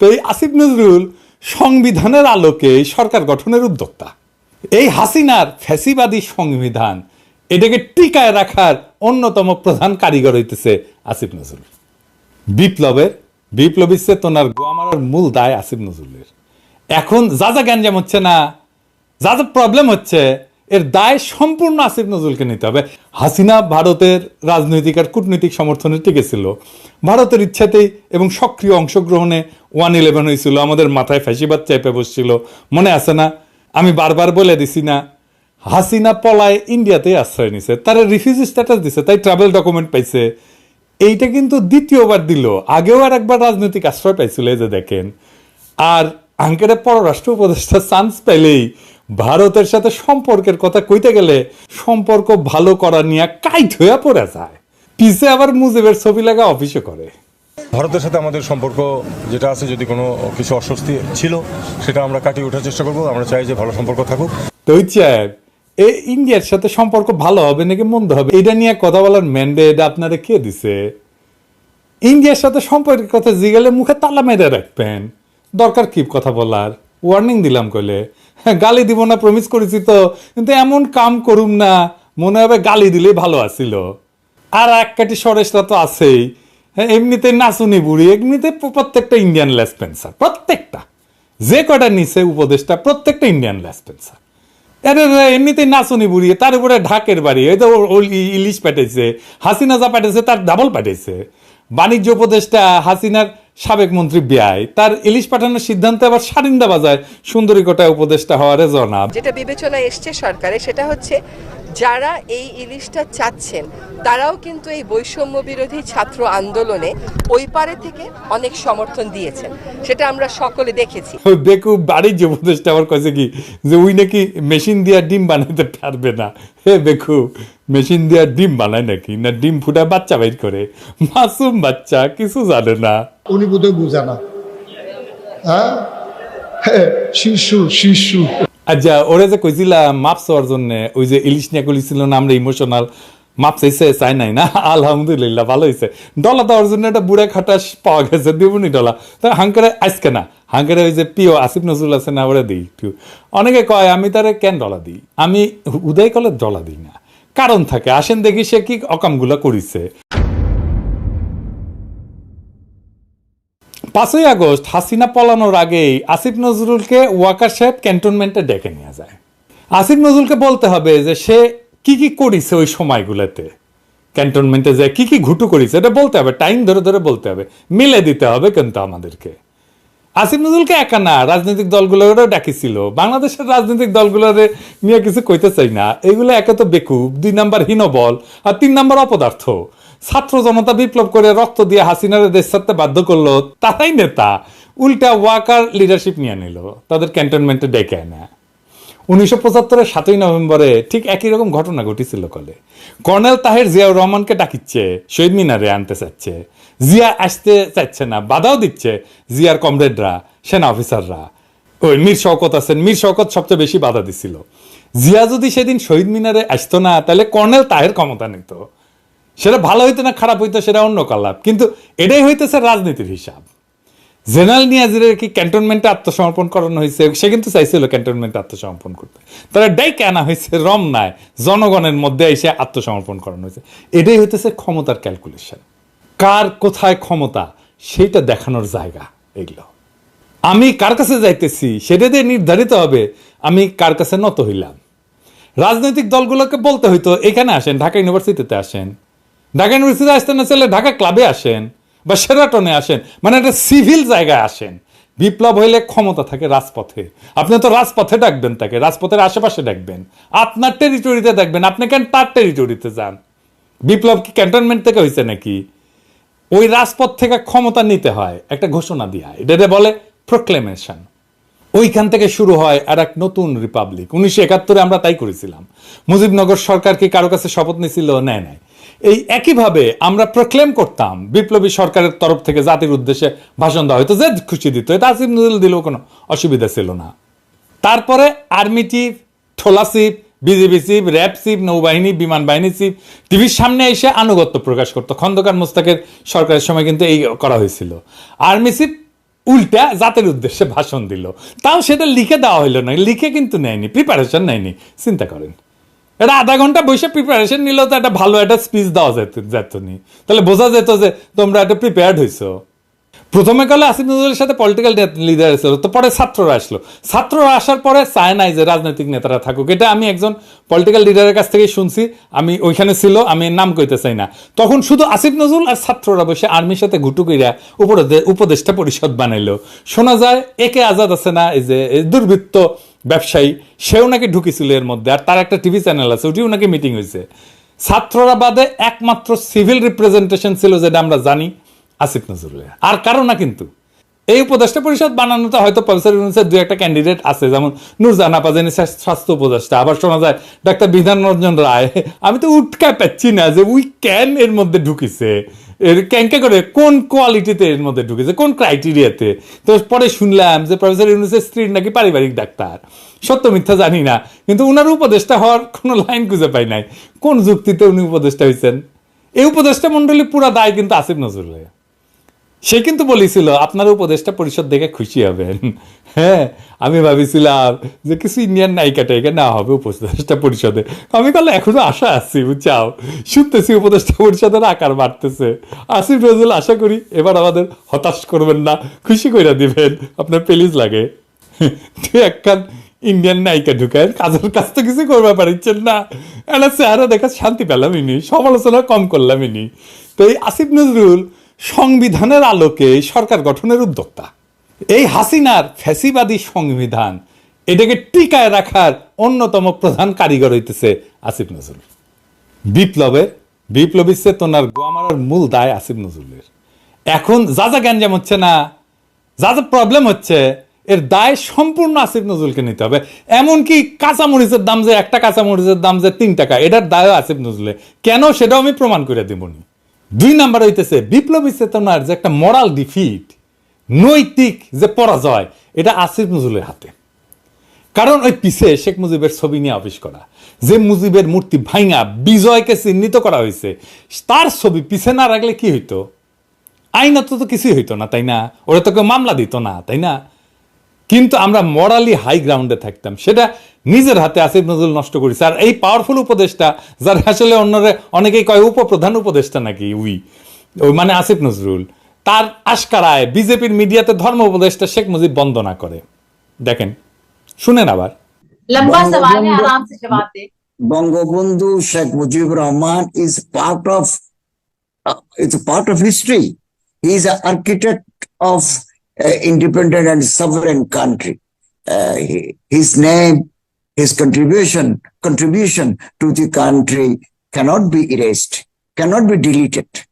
তো এই আসিফ নজরুল সংবিধানের আলোকে সরকার গঠনের উদ্যোক্তা। এই হাসিনার ফ্যাসিবাদী সংবিধান এটাকে টিকায় রাখার অন্যতম প্রধান কারিগর হইতেছে আসিফ নজরুল। বিপ্লবের, বিপ্লবী চেতনার গোয়া মারার মূল দায় আসিফ নজরুলের। এখন যা যা গ্যাঞ্জাম হচ্ছে না, যা যা প্রবলেম হচ্ছে এর দায় সম্পূর্ণ আসিফ নজরুলকে নিতে হবে। হাসিনা ভারতের রাজনৈতিক আর কূটনৈতিক সমর্থনে টিকেছিল ভারতের ইচ্ছাতেই এবং সক্রিয় অংশগ্রহণে ওয়ান ইলেভেন হয়েছিল। আমাদের মাথায় ফ্যাসিবাদ চেপে বসছিল। মনে আছে না? আমি বারবার বলে দিছি না, হাসিনা পলায় ইন্ডিয়াতে আশ্রয় নিছে। তারা রিফিউজি স্ট্যাটাস দিছে, তাই ট্রাভেল ডকুমেন্ট পাইছে। এইটা কিন্তু দ্বিতীয়বার দিল। আগেও আর একবার রাজনৈতিক আশ্রয় পাইছিল, এই যে দেখেন। আর আঙ্কেরে পররাষ্ট্র উপদেষ্টা চান্স পেলেই ভারতের সাথে সম্পর্কের কথা কইতে গেলে সম্পর্ক ভালো করা নিয়ে কাইট হইয়া পড়ে যায়। পিছে আবার মুজিবের ছবি লাগা অফিসে করে। ভারতের সাথে আমাদের সম্পর্ক যেটা আছে যদি কোনো কিছু অস্বস্তি ছিল সেটা আমরা কাটিয়ে ওঠার চেষ্টা করব। আমরা চাই যে ভালো সম্পর্ক থাকুক। তো চেয়ার এ ইন্ডিয়ার সাথে সম্পর্ক ভালো হবে নাকি মন্দ হবে এটা নিয়ে কথা বলার ম্যান্ডেট আপনারা কে দিছে? ইন্ডিয়ার সাথে সম্পর্কের কথা জিগেলে মুখে তালা মেরে রাখবেন। দরকার কি কথা বলার? ওয়ার্নিং দিলাম কইলে। গালি দিব না প্রমিস করেছি তো। কিন্তু এমন কাম করুম না মনে হবে গালি দিলেই ভালো আছিল। আর এক কাটি সরেশরা তো আছেই। হ্যাঁ এমনিতে নাচুনি বুড়ি এমনিতে প্রত্যেকটা ইন্ডিয়ান লেসপেন্সার প্রত্যেকটা। যে কটা নিচে উপদেশটা প্রত্যেকটা ইন্ডিয়ান লেসপেন্সার আরে রে, এমনিতেই নাচনি বুড়িয়ে তার উপরে ঢাকের বাড়ি এই তো ইলিশ পাঠাইছে হাসিনা যা পাঠাইছে তার ডাবল পাঠাইছে। বাণিজ্য উপদেষ্টা হাসিনার সাবেক মন্ত্রী বিআই। তার ইলিশ পাঠানোর সিদ্ধান্তে আবার সারিন্দা বাজায় সুন্দরী কোটায় উপদেষ্টা হওয়ার জনাব যেটা বিবেচনায় এসছে সরকারে, সেটা হচ্ছে যারা এই ইলিশটা চাচ্ছেন তারাও কিন্তু এই বৈষম্য বিরোধী ছাত্র আন্দোলনে ওই পারে থেকে অনেক সমর্থন দিয়েছেন। সেটা আমরা সকলে দেখেছি। ওই বেকু বাণিজ্য উপদেষ্টা আবার কয়েছে কি যে উই নাকি মেশিন দিয়া ডিম বানাতে পারবে না। হে দেখু মেশিন দিয়া ডিম বানায় নাকি? না ডিম ফুটা বাচ্চা বাইর করে? মাসুম বাচ্চা কিছু জানে না। উনি বোধহয় বুঝে না। হ্যাঁ? হ্যাঁ, শিশু শিশু। আচ্ছা ওরা যে কইছিলাম মাপ চাওয়ার জন্য, ওই যে ইলিশ নিয়ে কইছিল না আমরা ইমোশনাল মাপ চাইছে, চাই নাই না? আলহামদুলিল্লাহ, ভালো হয়েছে ডলা দেওয়ার জন্য একটা বুড়া খাটাস পাওয়া গেছে দিবনি ডলা? তা হাঙ্কারে আজকে না। হাঙ্কারে ওই যে প্রিয় আসিফ নজরুল আছে না, ওরা দিই একটু। অনেকে কয়, আমি তারে কেন ডলা দিই? আমি উদয় কলে ডলা দিই না। কারণ থাকে, আসেন দেখি সে কি অকামগুলা করিছে। পাঁচই আগস্ট হাসিনা পলানোর আগেই আসিফ নজরুলকে ওয়াকার সাহেব ক্যান্টনমেন্টে ডেকে নিয়ে যায়। আসিফ নজরুলকে বলতে হবে যে সে কি কি করিছে ওই সময়গুলোতে। ক্যান্টনমেন্টে যে কি কি ঘুটু করিছে, এটা বলতে হবে, টাইম ধরে ধরে বলতে হবে, মিলে দিতে হবে কিন্তু আমাদেরকে। আসিফ নজরুলকে একা না, রাজনৈতিক দলগুলোরও ডাকিছিল। বাংলাদেশের রাজনৈতিক দলগুলোরে নিয়ে কিছু কইতে চাই না। এগুলো একে তো বেকুব, দুই নাম্বার হীনবল আর তিন নাম্বার অপদার্থ। ছাত্র জনতা বিপ্লব করে রক্ত দিয়ে হাসিনার দেশ ছাড়তে বাধ্য করল তারাই নেতা। উল্টা ওয়াকার লিডারশিপ নিয়ে নিল। তাদের ক্যান্টনমেন্টে ডেকে না উনিশশো পঁচাত্তরের সাতই নভেম্বরে ঠিক একই রকম ঘটনা ঘটেছিল কলে। কর্নেল তাহের জিয়াউর রহমানকে ডাকিচ্ছে, শহীদ মিনারে আনতে চাচ্ছে। জিয়া আসতে চাচ্ছে না, বাধাও দিচ্ছে জিয়ার কমরেডরা, সেনা অফিসাররা। ওই মীর শওকত আছেন, মীর শওকত সবচেয়ে বেশি বাধা দিছিল। জিয়া যদি সেদিন শহীদ মিনারে আসতো না, তাহলে কর্নেল তাহের ক্ষমতা নিত। সেটা ভালো হইতো না খারাপ হইতো সেটা অন্য কালাপ কিন্তু এটাই হইতেছে রাজনীতির হিসাব। জেনারেল নিয়াজিরের কি ক্যান্টনমেন্টে আত্মসমর্পণ করানো হয়েছে? সে কিন্তু চাইছিল ক্যান্টনমেন্টে আত্মসমর্পণ করতে। তারা ডাইকে আনা হয়েছে রমনায়, জনগণের মধ্যে এসে আত্মসমর্পণ করানো হয়েছে। এটাই হইতেছে ক্ষমতার ক্যালকুলেশন কার কোথায় ক্ষমতা, সেটা দেখানোর জায়গা এগুলো। আমি কার কাছে যাইতেছি, সেটা দিয়ে নির্ধারিত হবে, আমি কার কাছে নত হইলাম। রাজনৈতিক দলগুলোকে বলতে হইতো, এখানে আসেন, ঢাকা ইউনিভার্সিটিতে আসেন। ঢাকা ইউনিভার্সিটিতে আসতে না চাইলে ঢাকা ক্লাবে আসেন বা সেরাটনে আসেন মানে একটা সিভিল জায়গায় আসেন। বিপ্লব হইলে ক্ষমতা থাকে রাজপথে। আপনি তো রাজপথে ডাকবেন তাকে, রাজপথের আশেপাশে ডাকবেন। আপনার টেরিটরিতে ডাকবেন আপনি কেন তার টেরিটরিতে যান? বিপ্লব কি ক্যান্টনমেন্ট থেকে হয়েছে নাকি? ওই রাজপথ থেকে ক্ষমতা নিতে হয়, একটা ঘোষণা দেওয়া হয়। এটাতে বলে প্রোক্লেমেশন ওইখান থেকে শুরু হয় আর এক নতুন রিপাবলিক উনিশশো একাত্তরে আমরা তাই করেছিলাম। মুজিবনগর সরকার কি কারও কাছে শপথ নিয়েছিল নেয় নাই। এই একইভাবে আমরা প্রক্লেম করতাম, বিপ্লবী সরকারের তরফ থেকে জাতির উদ্দেশ্যে ভাষণ দেওয়া হয়তো যে খুশি দিত, এটা আসিফ নজরুল দিলেও কোনো অসুবিধা ছিল না। তারপরে army chief ঠোলা chief BJP chief RAB chief নৌবাহিনী, বিমান বাহিনী চিফ টিভির সামনে এসে আনুগত্য প্রকাশ করতো। খন্দকার মোস্তাকের সরকারের সময় কিন্তু এই করা হয়েছিল। আর্মি চিফ উল্টা জাতের উদ্দেশ্যে ভাষণ দিল। তাও সেটা লিখে দেওয়া হইল না, লিখে কিন্তু নেয়নি প্রিপারেশন নেয়নি। চিন্তা করেন। এটা আধা ঘণ্টা বসে প্রিপারেশন নিলেও তো একটা ভালো একটা স্পিচ দেওয়া যেত যেত নি। তাহলে বোঝা যেত যে তোমরা একটা প্রিপেয়ার্ড হইছো। প্রথমে কালে আসিফ নজরুলের সাথে পলিটিক্যাল লিডার ছিল, তো পরে ছাত্ররা আসলো। ছাত্ররা আসার পরে চায় নাই যে রাজনৈতিক নেতারা থাকুক, এটা আমি একজন পলিটিক্যাল লিডারের কাছ থেকে শুনছি। আমি ওইখানে ছিল, আমি নাম কইতে চাই না। তখন শুধু আসিফ নজরুল আর ছাত্ররা বসে আর্মির সাথে ঘুটু কইরা উপরে উপদেষ্টা পরিষদ বানাইলো। শোনা যায়, একে আজাদ আছে না, এই যে দুর্বৃত্ত ব্যবসায়ী, সেও নাকি ঢুকেছিল এর মধ্যে। আর তার একটা টিভি চ্যানেল আছে, ওটিও নাকি মিটিং হয়েছে। ছাত্ররা বাদে একমাত্র সিভিল রিপ্রেজেন্টেশন ছিল যেটা আমরা জানি, আসিফ নজরুলের আর কারও না কিন্তু। এই উপদেষ্টা পরিষদ বানানোতে হয়তো প্রফেসর ইউনুসের দু একটা ক্যান্ডিডেট আছে, যেমন নুরজান আপাজানি স্বাস্থ্য উপদেষ্টা। আবার শোনা যায়, ডাক্তার বিধান রঞ্জন রায়। আমি তো উটকা পাচ্ছি না যে উই ক্যান এর মধ্যে ঢুকিছে। ক্যাঙ্কা করে কোন কোয়ালিটিতে এর মধ্যে ঢুকেছে? কোন ক্রাইটেরিয়াতে তো পরে শুনলাম যে প্রফেসর ইউনুসের স্ত্রীর নাকি পারিবারিক ডাক্তার। সত্য মিথ্যা জানি না, কিন্তু উনার উপদেষ্টা হওয়ার কোনো লাইন খুঁজে পাই নাই। কোন যুক্তিতে উনি উপদেষ্টা হয়েছেন এই উপদেষ্টা মন্ডলী পুরা দায় কিন্তু আসিফ নজরুলের। সে কিন্তু বলেছিল, আপনার উপদেষ্টা পরিষদ দেখে খুশি হবেন। হ্যাঁ আমি ভাবিছিলাম যে কিছু ইন্ডিয়ান নায়িকা টাইকা না হবে উপদেষ্টা পরিষদে। আমি বললাম, এখনও আশা আছি বুঝছাও শুনতেছি উপদেষ্টা পরিষদের আকার বাড়তেছে। আসিফ নজরুল, আশা করি এবার আমাদের হতাশ করবেন না, খুশি করে দিবেন, আপনার পেলিজ লাগে। একখান ইন্ডিয়ান নায়িকা ঢুকায় কাজের কাজ তো কিছু করবে পারছেন না। একটা চেহারা দেখা শান্তি পেলাম ইনি, সমালোচনা কম করলাম ইনি। তো এই আসিফ নজরুল সংবিধানের আলোকে সরকার গঠনের উদ্যোক্তা। এই হাসিনার ফ্যাসিবাদী সংবিধান এটাকে টিকায় রাখার অন্যতম প্রধান কারিগর হইতেছে আসিফ নজরুল। বিপ্লবের, বিপ্লবী চেতনার গোয়ামারার মূল দায় আসিফ নজরুলের। এখন যা যা জ্ঞান হচ্ছে না, যা যা প্রবলেম হচ্ছে, এর দায় সম্পূর্ণ আসিফ নজরুলকে নিতে হবে। এমনকি কাঁচামরিচের দাম যে একটা, কাঁচামরিচের দাম যে তিন টাকা, এটার দায়ও আসিফ নজরুলের। কেন সেটাও আমি প্রমাণ করে দেবনি। দুই নাম্বার হইতেছে, বিপ্লবী চেতনার যে একটা মরাল ডিফিট নৈতিক যে পরাজয়, এটা আসিফ নজরুলের হাতে। কারণ ওই পিছে শেখ মুজিবের ছবি নিয়ে অফিস করা, যে মুজিবের মূর্তি ভাঙা, বিজয়কে চিহ্নিত করা হয়েছে, তার ছবি পিছে না রাখলে কি হইতো? আইনত তো কিছুই হইতো না, তাই না? ওরা তো কেউ মামলা দিত না, তাই না? কিন্তু আমরা মরালি হাই গ্রাউন্ডে থাকতাম। সেটা নিজের হাতে আসিফ নজরুল নষ্ট করেছে। আর এই পাওয়ারফুল উপদেশটা যার আসলে অন্যরা অনেকেই কয় উপপ্রধান উপদেশটা নাকি উই। ওই মানে আসিফ নজরুল। তার আশকারায় বিজেপির মিডিয়াতে ধর্ম উপদেশটা শেখ মুজিব বন্দনা করে। দেখেন শুনেন আবার। Bangabandhu Sheikh Mujibur Rahman is part of is part of history he is architect of independent and sovereign country his name Uh. Uh, his contribution, contribution to the country cannot be erased, cannot be deleted,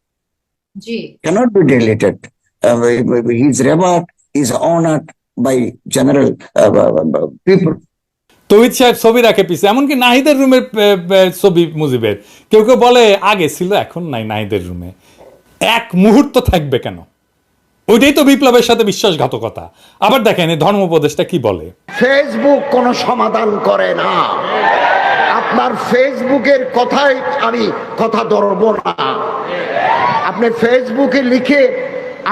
जी cannot be deleted. Uh, his revered, is honored by general uh, uh, people. Tohid সাহেব ছবি রাখে পিছে এমনকি নাহিদের রুমের ছবি মুজিবের কেউ কেউ বলে আগে ছিল এখন নাই নাহিদের রুমে এক মুহূর্ত থাকবে কেন ওইটাই তো বিপ্লবের সাথে বিশ্বাসঘাতকতা। আবার দেখেন এই ধর্ম উপদেশটা কি বলে? ফেসবুক কোনো সমাধান করে না। আপনার ফেসবুকের কথাই আমি কথা ধরব না। আপনি ফেসবুকে লিখে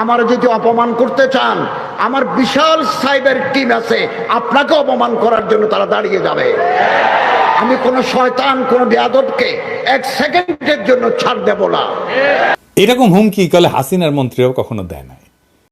আমার যদি অপমান করতে চান আমার বিশাল সাইবার টিম আছে আপনাকে অপমান করার জন্য তারা দাঁড়িয়ে যাবে। আমি কোনো শয়তান কোনো বেয়াদবকে এক সেকেন্ডের জন্য ছাড় দেব না। এরকম হুমকি কলে হাসিনার মন্ত্রীও কখনো দেয় নাই।